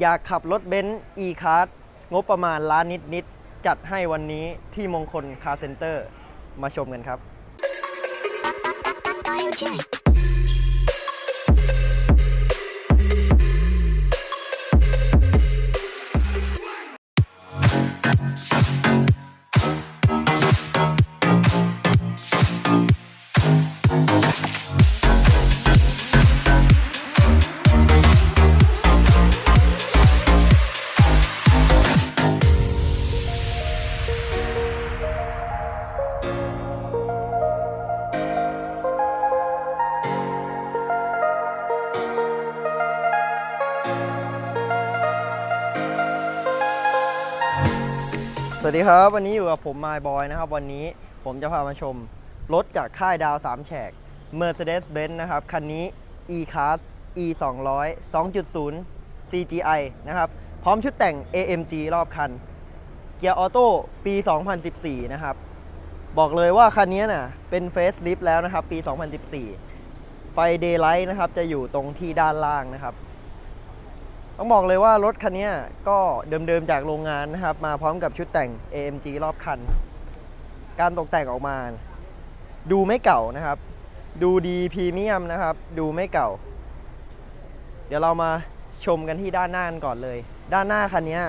อยากขับรถเบนซ์ e-card งบประมาณล้านนิด ๆ จัดให้วันนี้ที่มงคลคาร์เซ็นเตอร์มาชมกันครับ สวัสดีครับ วันนี้อยู่กับผมมายบอยนะครับ วันนี้ผมจะพามาชม รถจากค่ายดาว 3 แฉก Mercedes-Benz นะครับ คันนี้ E-Class E 2 0 0 2.0 CGI นะครับ พร้อมชุดแต่ง AMG รอบคัน เกียร์ออโต้ปี 2014 นะครับ บอกเลยว่าคันนี้น่ะเป็นเฟสลิฟแล้วนะครับ ปี 2014 ไฟเดย์ไลท์นะครับ จะอยู่ตรงที่ด้านล่างนะครับ ต้องบอกเลยว่ารถคันนี้ก็เดิมๆจากโรงงานนะครับ มาพร้อมกับชุดแต่ง AMG รอบคัน การตกแต่งออกมา ดูไม่เก่านะครับ ดูดีพรีเมียมนะครับ ดูไม่เก่า เดี๋ยวเรามาชมกันที่ด้านหน้ากันก่อนเลย ด้านหน้าคันนี้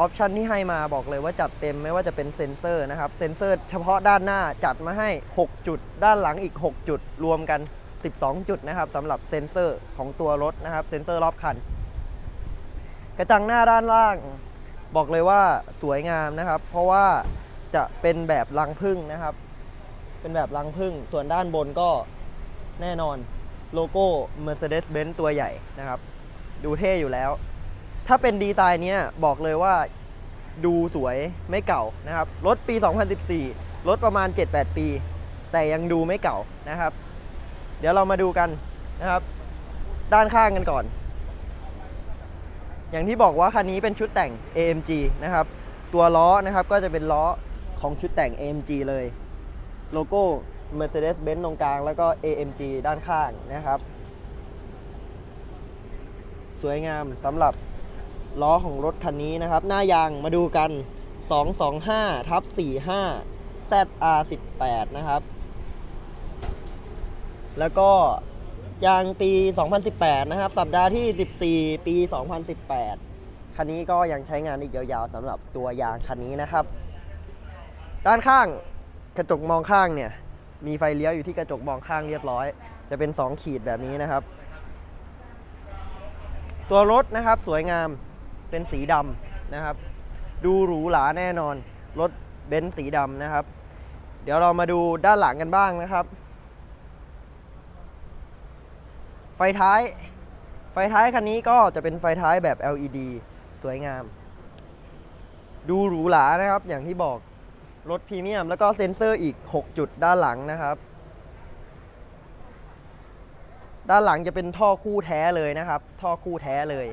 ออปชันที่ให้มาบอกเลยว่าจัดเต็มไม่ว่าจะเป็นเซ็นเซอร์นะครับ เซ็นเซอร์เฉพาะด้านหน้าจัดมาให้ 6 จุด ด้านหลังอีก 6 จุด รวมกัน 12 จุดนะครับสำหรับเซ็นเซอร์ของตัวรถนะครับ เซ็นเซอร์รอบคัน กระจังหน้าด้านล่าง บอกเลยว่าสวยงามนะครับ เพราะว่าจะเป็นแบบรังพึ่งนะครับ เป็นแบบรังพึ่งส่วนด้านบนก็แน่นอนโลโก้ Mercedes-Benz ตัวใหญ่นะครับ ดูเท่อยู่แล้ว ถ้าเป็นดีไซน์เนี้ยบอกเลยว่าดูสวยไม่เก่านะครับ รถปี 2014 รถประมาณ 7-8 ปี แต่ยังดูไม่เก่านะครับ เดี๋ยวเรามาดูกันนะครับ ด้านข้างกันก่อน อย่างที่บอกว่าคันนี้เป็นชุดแต่ง AMG นะครับ ตัวล้อนะครับก็จะเป็นล้อของชุดแต่ง AMG เลย โลโก้ Mercedes-Benz ตรงกลาง แล้วก็ AMG ด้านข้างนะครับ สวยงามสำหรับล้อของรถคันนี้นะครับ หน้ายางมาดูกัน 225ทับ45 ZR18 นะครับ แล้วก็ ยางปี 2018 นะครับ สัปดาห์ที่ 14 ปี 2018 คันนี้ก็ยังใช้งานอีกยาวๆสำหรับตัวยางคันนี้นะครับ ด้านข้างกระจกมองข้างเนี่ย มีไฟเลี้ยวอยู่ที่กระจกมองข้างเรียบร้อย จะเป็น 2 ขีดแบบนี้นะครับ ตัวรถนะครับสวยงามเป็นสีดำนะครับ ดูหรูหราแน่นอน รถเบนซ์สีดำนะครับ เดี๋ยวเรามาดูด้านหลังกันบ้างนะครับ ไฟท้าย ไฟท้ายคันนี้ก็จะเป็นไฟท้ายแบบ LED สวยงาม ดูหรูหรานะครับ อย่างที่บอกรถพรีเมียม แล้วก็เซ็นเซอร์อีก 6 จุดด้านหลังนะครับ ด้านหลังจะเป็นท่อคู่แท้เลยนะครับ ท่อคู่แท้เลย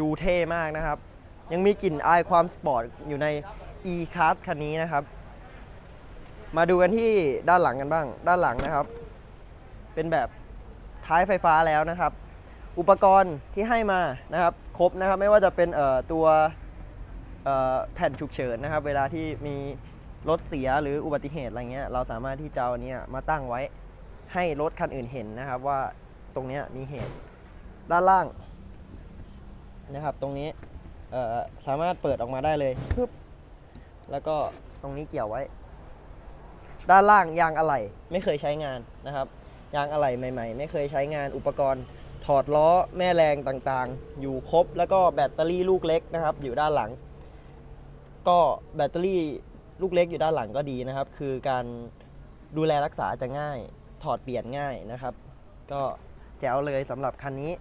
ดูเท่มากนะครับ ยังมีกลิ่นอายความสปอร์ตอยู่ใน e-card คันนี้นะครับ มาดูกันที่ด้านหลังกันบ้าง ด้านหลังนะครับ เป็นแบบ ท้ายไฟฟ้าแล้วนะครับ อุปกรณ์ที่ให้มานะครับครบนะครับไม่ว่าจะเป็นตัวแผ่นฉุกเฉินนะครับ เวลาที่มีรถเสียหรืออุบัติเหตุอะไรเงี้ยเราสามารถที่จะเอาอันเนี้ยมาตั้งไว้ให้รถคันอื่นเห็นนะครับว่าตรงเนี้ยมีเหตุด้านล่างนะครับ ตรงนี้สามารถเปิดออกมาได้เลยปึ๊บแล้วก็ตรงนี้เกี่ยวไว้ ด้านล่างยางอะไหล่ไม่เคยใช้งานนะครับ ยางอะไหล่ใหม่ ๆ ไม่เคยใช้งานอุปกรณ์ถอดล้อแม่แรงต่างๆ อยู่ครบแล้วก็แบตเตอรี่ลูกเล็กนะครับ อยู่ด้านหลัง ก็แบตเตอรี่ลูกเล็กอยู่ด้านหลังก็ดีนะครับ คือการดูแลรักษาจะง่าย ถอดเปลี่ยนง่ายนะครับ ก็แจ๋วเลยสำหรับคันนี้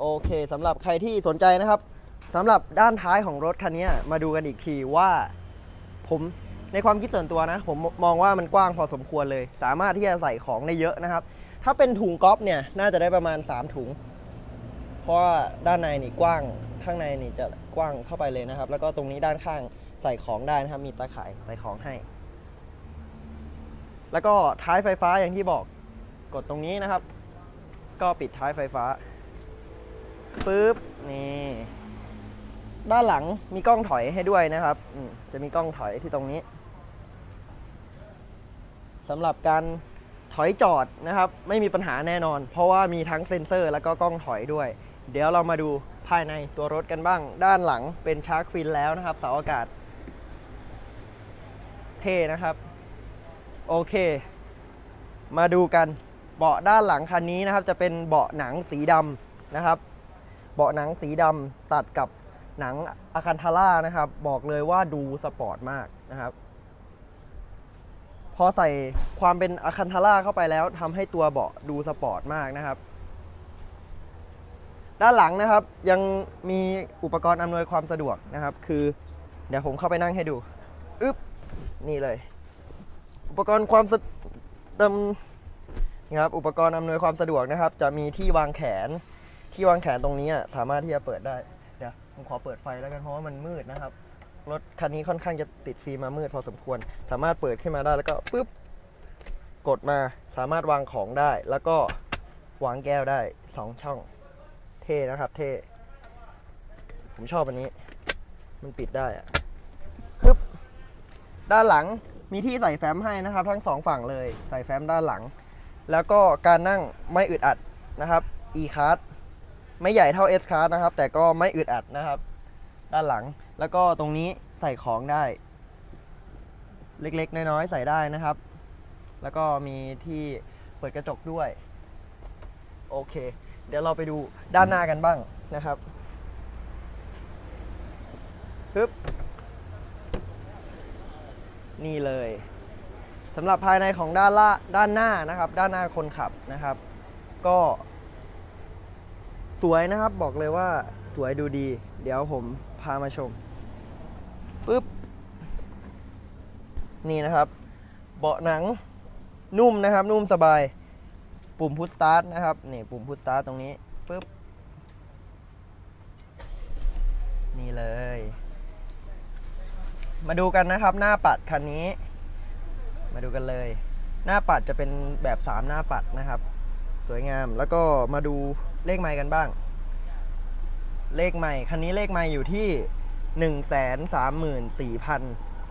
โอเคสำหรับใครที่สนใจนะครับสำหรับด้านท้ายของรถคันนี้มาดูกันอีกทีว่าผม ในความคิดส่วนตัวนะ ผมมองว่ามันกว้างพอสมควรเลย สามารถที่จะใส่ของได้เยอะนะครับ ถ้าเป็นถุงก๊อฟเนี่ยน่าจะได้ประมาณ 3 ถุง เพราะว่าด้านในนี่กว้างข้างในนี่จะกว้างเข้าไปเลยนะครับ แล้วก็ตรงนี้ด้านข้างใส่ของได้นะครับ มีตาข่ายใส่ของให้ แล้วก็ท้ายไฟฟ้าอย่างที่บอกกดตรงนี้นะครับ ก็ปิดท้ายไฟฟ้าปึ๊บนี่ด้านหลังมีกล้องถอยให้ด้วยนะครับ จะมีกล้องถอยที่ตรงนี้ สำหรับการถอยจอดนะครับ ไม่มีปัญหาแน่นอน เพราะว่ามีทั้งเซ็นเซอร์แล้วก็กล้องถอยด้วย เดี๋ยวเรามาดูภายในตัวรถกันบ้าง ด้านหลังเป็นชาร์กฟินแล้วนะครับ เสาอากาศ เท่นะครับ โอเค มาดูกันเบาะด้านหลังคันนี้นะครับ จะเป็นเบาะหนังสีดำนะครับ เบาะหนังสีดำตัดกับหนังอะคันทาร่านะครับ บอกเลยว่าดูสปอร์ตมากนะครับ พอใส่ความเป็นอะคันทาร่าเข้าไปแล้วทำให้ตัวเบาะดูสปอร์ตมากนะครับ ด้านหลังนะครับยังมีอุปกรณ์อำนวยความสะดวกนะครับ คือ เดี๋ยวผมเข้าไปนั่งให้ดูอึ๊บนี่เลย อุปกรณ์ความสะดำนะครับอุปกรณ์อำนวยความสะดวกนะครับ จะมีที่วางแขนที่วางแขนตรงนี้สามารถที่จะเปิดได้เดี๋ยวผมขอเปิดไฟแล้วกันเพราะว่ามันมืดนะครับ รถคันนี้ค่อนข้างจะติดฟิล์มมามืดพอสมควร สามารถเปิดขึ้นมาได้แล้วก็ปุ๊บกดมาสามารถวางของได้ แล้วก็วางแก้วได้สองช่อง เท่นะครับ เท่ ผมชอบอันนี้ มันปิดได้อะปึ๊บด้านหลังมีที่ใส่แฟ้มให้นะครับ ทั้งสองฝั่งเลยใส่แฟ้มด้านหลัง แล้วก็การนั่งไม่อึดอัดนะครับ e card ไม่ใหญ่เท่า S card นะครับ แต่ก็ไม่อึดอัดนะครับ ด้านหลัง แล้วก็ตรงนี้ใส่ของได้ เล็กๆ น้อยๆ ใส่ได้นะครับ แล้วก็มีที่เปิดกระจกด้วย โอเค เดี๋ยวเราไปดูด้านหน้ากันบ้างนะครับปึ๊บนี่เลยสำหรับภายในของด้านล่าด้านหน้านะครับ ด้านหน้าคนขับนะครับ ก็ สวยนะครับบอกเลยว่าสวยดูดี เดี๋ยวผมพามาชมปึ๊บ นี่นะครับ เบาะหนังนุ่มนะครับ นุ่มสบาย ปุ่มพุทสตาร์ทนะครับนี่ปุ่มพุทสตาร์ทตรงนี้ปึ๊บนี่เลย มาดูกันนะครับ หน้าปัดคันนี้ มาดูกันเลย หน้าปัดจะเป็นแบบ 3 หน้าปัดนะครับ สวยงามแล้วก็มาดูเลขไมล์กันบ้าง เลขไมล์คันนี้เลขไมล์อยู่ที่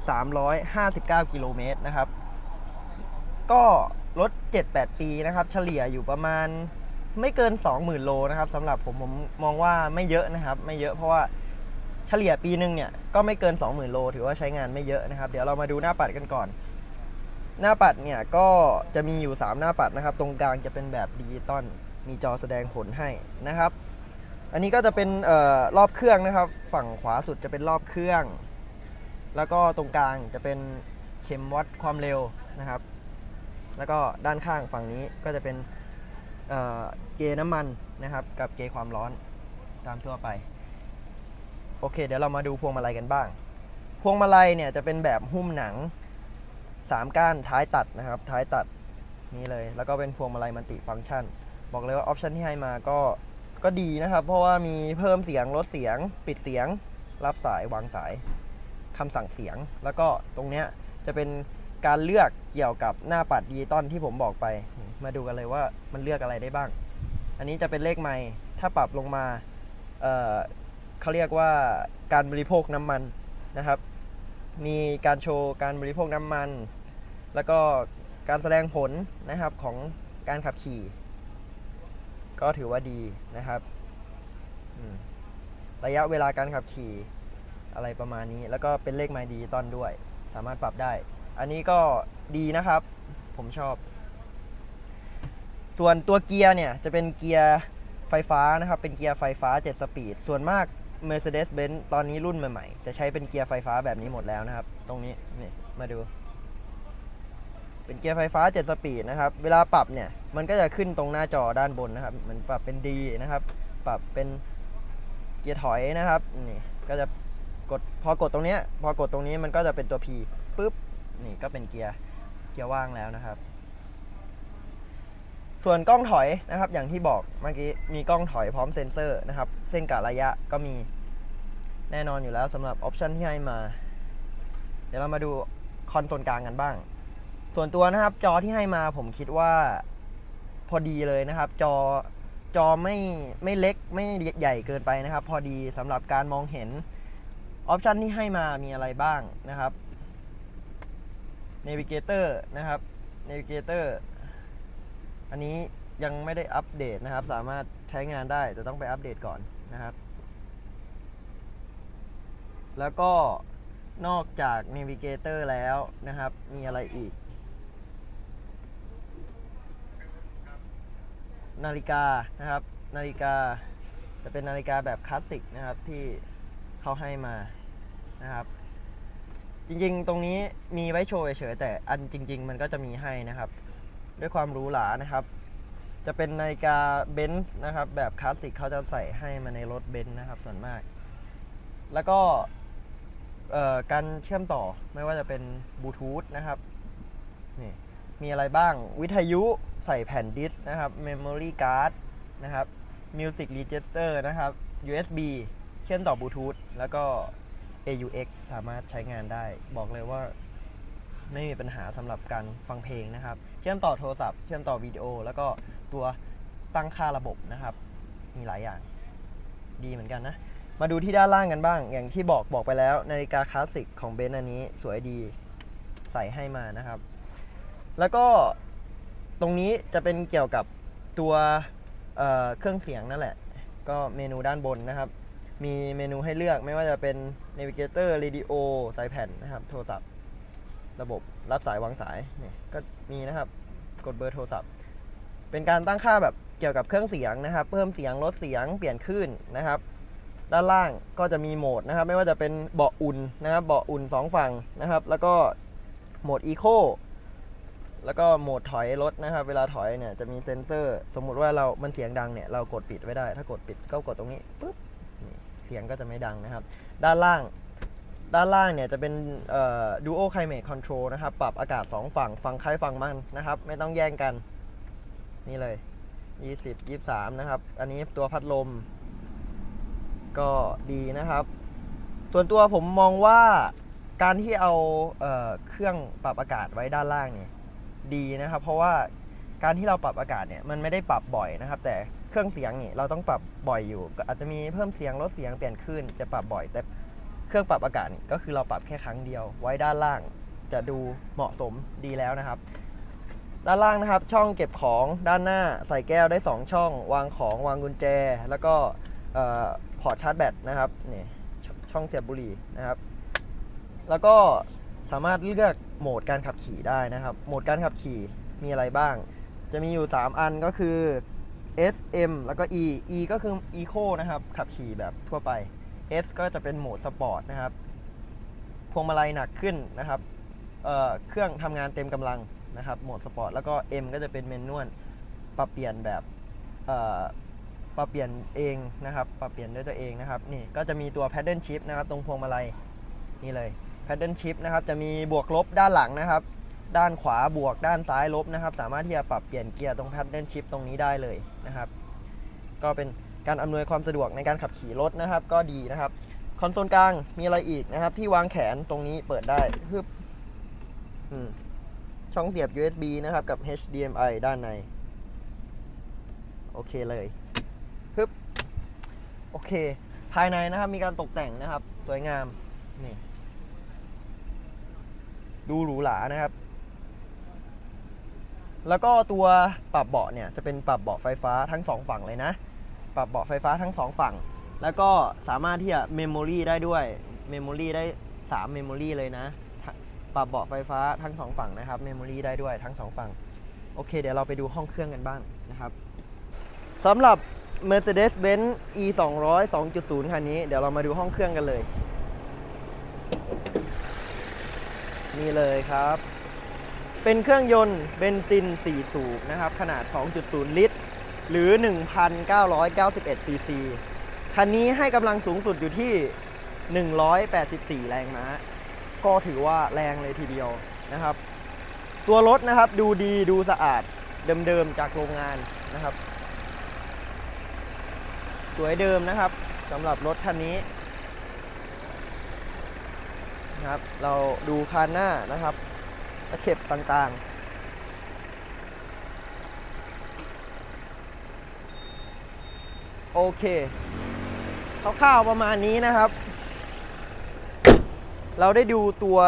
359 กิโลเมตรนะครับ ก็รถ 7-8 ปีนะครับ เฉลี่ยอยู่ประมาณไม่เกิน 20,000 โลนะครับสำหรับผมผมมองว่าไม่เยอะนะครับ ไม่เยอะเพราะว่าเฉลี่ยปีหนึ่งเนี่ยก็ไม่เกิน 20,000 โล ถือว่าใช้งานไม่เยอะนะครับ เดี๋ยวเรามาดูหน้าปัดกันก่อน หน้าปัดเนี่ยก็จะมีอยู่ 3 หน้าปัดนะครับ ตรงกลางจะเป็นแบบดิจิตอลมีจอแสดงผลให้นะครับ อันนี้ก็จะเป็นออรอบเครื่องนะครับ ฝั่งขวาสุดจะเป็นรอบเครื่อง แล้วก็ตรงกลางจะเป็นเข็มวัดความเร็วนะครับ แล้วก็ด้านข้างฝั่งนี้ก็จะเป็นเเกย์น้ำมันนะครับ กับเกย์ความร้อนตามทั่วไป โอเค เดี๋ยวเรามาดูพวงมาลัยกันบ้าง พวงมาลัยเนี่ยจะเป็นแบบหุ้มหนัง 3 ก้านท้ายตัดนะครับ ท้ายตัดนี่เลย แล้วก็เป็นพวงมาลัยมัลติฟังก์ชัน บอกเลยว่าออปชันที่ให้มาก็ก็ดีนะครับ เพราะว่ามีเพิ่มเสียงลดเสียง ปิดเสียง รับสายวางสาย คำสั่งเสียง แล้วก็ตรงเนี้ยจะเป็นการเลือกเกี่ยวกับหน้าปัดดิจิตอลที่ผมบอกไปมาดูกันเลยว่ามันเลือกอะไรได้บ้าง อันนี้จะเป็นเลขไมล์ถ้าปรับลงมาเเขาเรียกว่าการบริโภคน้ำมันนะครับ มีการโชว์การบริโภคน้ำมัน แล้วก็การแสดงผลนะครับของการขับขี่ ก็ถือว่าดีนะครับ ระยะเวลาการขับขี่ อะไรประมาณนี้ แล้วก็เป็นเลขไมล์ดิจิตอลด้วย สามารถปรับได้ อันนี้ก็ดีนะครับ ผมชอบ ส่วนตัวเกียร์เนี่ย จะเป็นเกียร์ไฟฟ้านะครับ เป็นเกียร์ไฟฟ้า 7 สปีด ส่วนมาก Mercedes-Benz ตอนนี้รุ่นใหม่ๆ จะใช้เป็นเกียร์ไฟฟ้าแบบนี้หมดแล้วนะครับ ตรงนี้นี่มาดูเป็นเกียร์ไฟฟ้า 7 สปีดนะครับ เวลาปรับเนี่ย มันก็จะขึ้นตรงหน้าจอด้านบนนะครับ มันปรับเป็น D นะครับ ปรับเป็นเกียร์ถอยนะครับ นี่ ก็จะ กดพอกดตรงเนี้ยพอกดตรงนี้มันก็จะเป็นตัว P ปุ๊บนี่ก็เป็นเกียร์เกียร์ว่างแล้วนะครับ ส่วนกล้องถอยนะครับ อย่างที่บอกเมื่อกี้มีกล้องถอยพร้อมเซ็นเซอร์นะครับ เส้นกะระยะก็มีแน่นอนอยู่แล้วสำหรับออปชันที่ให้มา เดี๋ยวเรามาดูคอนโซลกลางกันบ้าง ส่วนตัวนะครับจอที่ให้มาผมคิดว่าพอดีเลยนะครับ จอจอไม่ไม่เล็กไม่ใหญ่เกินไปนะครับ พอดีสำหรับการมองเห็น ออปชันที่ให้มามีอะไรบ้างนะครับ Navigator นะครับ Navigator อันนี้ยังไม่ได้อัปเดตนะครับ สามารถใช้งานได้แต่ต้องไปอัปเดตก่อนนะครับ แล้วก็นอกจาก Navigator แล้วนะครับ มีอะไรอีก นาฬิกานะครับ นาฬิกาจะเป็นนาฬิกาแบบคลาสสิกนะครับที่ เขาให้มานะครับ จริงๆ ตรงนี้มีไว้โชว์เฉยๆแต่อันจริง ๆ มันก็จะมีให้นะครับ ด้วยความหรูหรานะครับ จะเป็นนาฬิกาเบนซ์นะครับ แบบคลาสสิกเขาจะใส่ให้มาในรถเบนซ์นะครับส่วนมาก แล้วก็การเชื่อมต่อไม่ว่าจะเป็นบลูทูธนะครับนี่มีอะไรบ้างวิทยุใส่แผ่นดิสก์นะครับ Memory Card นะครับ Music Register นะครับ USB เชื่อมต่อบลูทูธแล้วก็ AUX สามารถใช้งานได้ บอกเลยว่าไม่มีปัญหาสำหรับการฟังเพลงนะครับ เชื่อมต่อโทรศัพท์ เชื่อมต่อวิดีโอ แล้วก็ตัวตั้งค่าระบบนะครับ มีหลายอย่าง ดีเหมือนกันนะ มาดูที่ด้านล่างกันบ้าง อย่างที่บอกบอกไปแล้ว นาฬิกาคลาสสิกของเบนซ์อันนี้สวยดีใส่ให้มานะครับ แล้วก็ตรงนี้จะเป็นเกี่ยวกับตัวเเครื่องเสียงนั่นแหละ ก็เมนูด้านบนนะครับ มีเมนูให้เลือกไม่ว่าจะเป็น Navigator Radio สายแผ่นนะครับ โทรศัพท์ ระบบรับสายวางสายเนี่ยก็มีนะครับ กดเบอร์โทรศัพท์ เป็นการตั้งค่าแบบเกี่ยวกับเครื่องเสียงนะครับ เพิ่มเสียงลดเสียงเปลี่ยนคลื่นนะครับ ด้านล่างก็จะมีโหมดนะครับ ไม่ว่าจะเป็นเบาะอุ่นนะครับเบาะอุ่น 2 ฝั่งนะครับ แล้วก็โหมด Eco แล้วก็โหมดถอยรถนะครับ เวลาถอยเนี่ยจะมีเซ็นเซอร์ สมมุติว่าเรา มันเสียงดังเนี่ย เรากดปิดไว้ได้ ถ้ากดปิดก็กดตรงนี้ปุ๊บ เสียงก็จะไม่ดังนะครับ ด้านล่างด้านล่างเนี่ยจะเป็นเอ่อ Duo Climate Control นะครับ ปรับอากาศ 2 ฝั่ง ฝั่งใครฝั่งมันนะครับ ไม่ต้องแย่งกัน นี่เลย 20 23 นะครับ อันนี้ตัวพัดลม ก็ดีนะครับ ส่วนตัวผมมองว่าการที่เอาเอเครื่องปรับอากาศไว้ด้านล่างเนี่ยดีนะครับ เพราะว่า การที่เราปรับอากาศเนี่ยมันไม่ได้ปรับบ่อยนะครับ แต่เครื่องเสียงเนี่ยเราต้องปรับบ่อยอยู่ ก็อาจจะมีเพิ่มเสียงลดเสียงเปลี่ยนคลื่นจะปรับบ่อย แต่เครื่องปรับอากาศนี่ก็คือเราปรับแค่ครั้งเดียว ไว้ด้านล่างจะดูเหมาะสมดีแล้วนะครับ ด้านล่างนะครับ ช่องเก็บของด้านหน้าใส่แก้วได้ 2 ช่อง วางของวางกุญแจ แล้วก็พอร์ตชาร์จแบตนะครับนี่ชช่องเสียบบุหรี่นะครับ แล้วก็สามารถเลือกโหมดการขับขี่ได้นะครับ โหมดการขับขี่มีอะไรบ้าง จะมีอยู่ 3 อันก็คือ S M แล้วก็ E E ก็คือ Eco นะครับ ขับขี่แบบทั่วไป S ก็จะเป็นโหมดสปอร์ตนะครับ พวงมาลัยหนักขึ้นนะครับเเครื่องทำงานเต็มกำลังนะครับ โหมดสปอร์ต แล้วก็ M ก็จะเป็นเมนนวลปรับเปลี่ยนแบบปรับเปลี่ยนเองนะครับ ปรับเปลี่ยนด้วยตัวเองนะครับ นี่ก็จะมีตัว paddle shift นะครับ ตรงพวงมาลัยนี่เลย paddle shift นะครับ จะมีบวกลบด้านหลังนะครับ ด้านขวาบวกด้านซ้ายลบนะครับ สามารถที่จะปรับเปลี่ยนเกียร์ตรง paddle shift ตรงนี้ได้เลยนะครับ ก็เป็นการอำนวยความสะดวกในการขับขี่รถนะครับ ก็ดีนะครับคอนโซลกลางมีอะไรอีกนะครับ ที่วางแขนตรงนี้เปิดได้ฮึบอืมช่องเสียบ USB นะครับ กับ HDMI ด้านใน โอเคเลยฮึบโอเค ภายในนะครับมีการตกแต่งนะครับ สวยงามนี่ดูหรูหรานะครับ แล้วก็ตัวปรับเบาะเนี่ยจะเป็นปรับเบาะไฟฟ้าทั้งสองฝั่งเลยนะ ปรับเบาะไฟฟ้าทั้งสองฝั่ง แล้วก็สามารถที่จะเมมโมรีได้ด้วยเมมโมรีได้3เมมโมรีเลยนะ ปรับเบาะไฟฟ้าทั้งสองฝั่งนะครับเมมโมรีได้ด้วยทั้งสองฝั่ง โอเค เดี๋ยวเราไปดูห้องเครื่องกันบ้างนะครับสำหรับ Mercedes-Benz E 2 0 0 2.0 คันนี้ เดี๋ยวเรามาดูห้องเครื่องกันเลย นี่เลยครับ เป็นเครื่องยนต์เบนซิน 4 สูบนะครับ ขนาด 2.0 ลิตร หรือ 1,991 ซีซี คันนี้ให้กำลังสูงสุดอยู่ที่ 184 แรงม้า ก็ถือว่าแรงเลยทีเดียวนะครับ ตัวรถนะครับดูดีดูสะอาดเดิมๆจากโรงงานนะครับ สวยเดิมนะครับสำหรับรถคันนี้นะครับ เราดูคันหน้านะครับ ตะเข็บต่างๆ โอเคคร่าวๆประมาณนี้นะครับ เราได้ดูตัว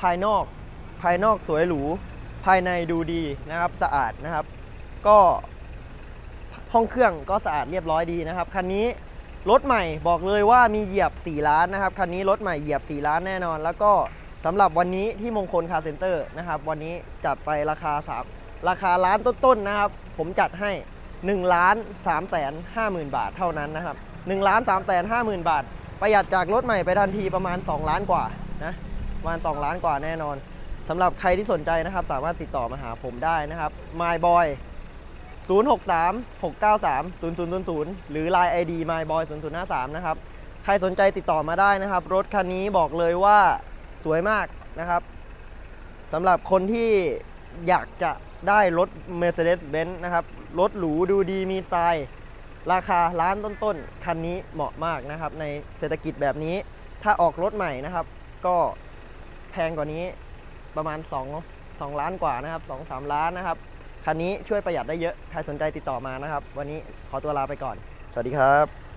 ภายนอก ภายนอกสวยหรู ภายในดูดีนะครับ สะอาดนะครับ ก็ห้องเครื่องก็สะอาดเรียบร้อยดีนะครับ คันนี้รถใหม่บอกเลยว่ามีเหยียบ 4 ล้านนะครับ คันนี้รถใหม่เหยียบ 4 ล้านแน่นอน แล้วก็ สำหรับวันนี้ที่มงคลคาร์เซ็นเตอร์นะครับวันนี้จัดไปราคา3ราคาล้านต้นๆนะครับ ผมจัดให้1ล้าน3แสน5หมื่นบาทเท่านั้นนะครับ1ล้าน3แสน5หมื่นบาท ประหยัดจากรถใหม่ไปทันทีประมาณ 2 ล้านกว่านะประมาณ 2 ล้านกว่าแน่นอนสำหรับใครที่สนใจนะครับ สามารถติดต่อมาหาผมได้นะครับ My Boy 063 693 0000 หรือ Line ID myboy 0053นะครับ ใครสนใจติดต่อมาได้นะครับ รถคันนี้บอกเลยว่า สวยมากนะครับสำหรับคนที่อยากจะได้รถ Mercedes-Benz นะครับ รถหรูดูดีมีสไตล์ ราคาล้านต้นๆ คันนี้เหมาะมากนะครับ ในเศรษฐกิจแบบนี้ ถ้าออกรถใหม่นะครับ ก็แพงกว่านี้ประมาณ 2 2 ล้านกว่านะครับ 2-3 ล้านนะครับ คันนี้ช่วยประหยัดได้เยอะ ใครสนใจติดต่อมานะครับ วันนี้ขอตัวลาไปก่อน สวัสดีครับ